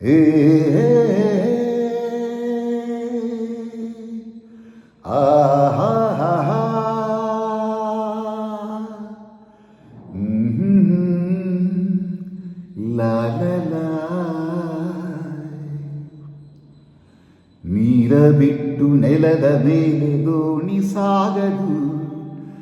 ಏ ನೀರ ಬಿಟ್ಟು ನೆಲದ ಮೇಲೆ ದೋಣಿ ಸಾಗದು.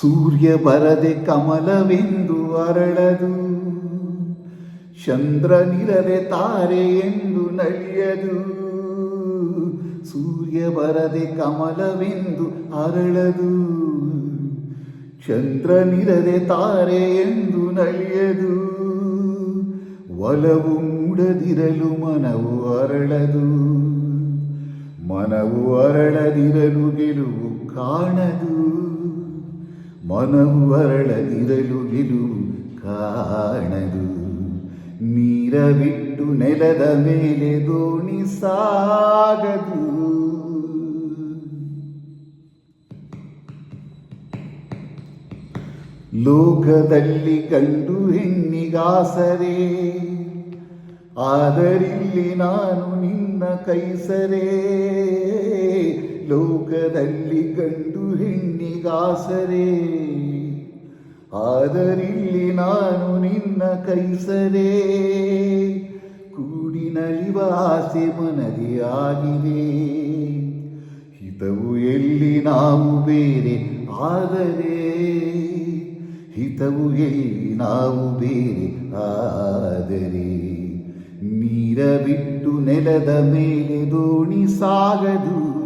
ಸೂರ್ಯ ಬರದೆ ಕಮಲವೆಂದು ಅರಳದು ಚಂದ್ರನಿರದೆ ತಾರೆ ಎಂದು ನಳಿಯದು ಸೂರ್ಯ ಬರದೆ ಕಮಲವೆಂದು ಅರಳದು ಚಂದ್ರನಿರದೆ ತಾರೆ ಎಂದು ನಳಿಯದು ಒಲವು ಮೂಡದಿರಲು ಮನವು ಅರಳದು, ಮನವು ಅರಳದಿರಲು ಗೆಲುವು ಕಾಣದು. ಮನವು ಅರಳದಿರಲು ಗೆಲುವು ಕಾಣದು. ನೀರ ಬಿಟ್ಟು ನೆಲದ ಮೇಲೆ ದೋಣಿ ಸಾಗದು. ಲೋಕದಲ್ಲಿ ಕಂಡು ಹೆಣ್ಣಿಗಾಸರೆ, ಆದರಿಲ್ಲಿ ನಾನು ನಿನ್ನ ಕೈಸರೆ. ಲೋಕದಲ್ಲಿ ಗಂಡು ಹೆಣ್ಣಿಗಾಸರೆ ಆದರಿಲ್ಲಿ ನಾನು ನಿನ್ನ ಕೈಸರೆ. ಕೂಡಿ ನಲಿವ ಆಸೆ ಮನದಿ ಆಗಿದೆ. ಹಿತವು ಎಲ್ಲಿ ನಾವು ಬೇರೆ ಆದರೆ. ಹಿತವು ಎಲ್ಲಿ ನಾವು ಬೇರೆ ಆದರೆ. ನೀರ ಬಿಟ್ಟು ನೆಲದ ಮೇಲೆ ದೋಣಿ ಸಾಗದು.